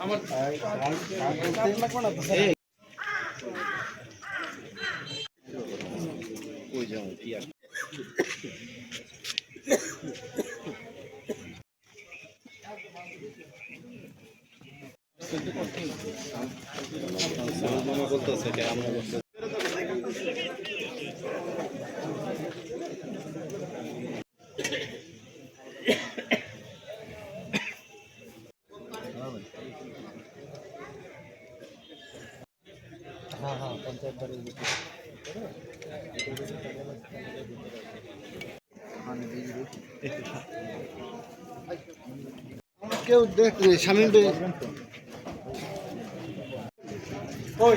আমার কই যাও পিয়া মামা বলতেছে যে আমরা বলতেছে কেউ দেখলে স্বামী ওই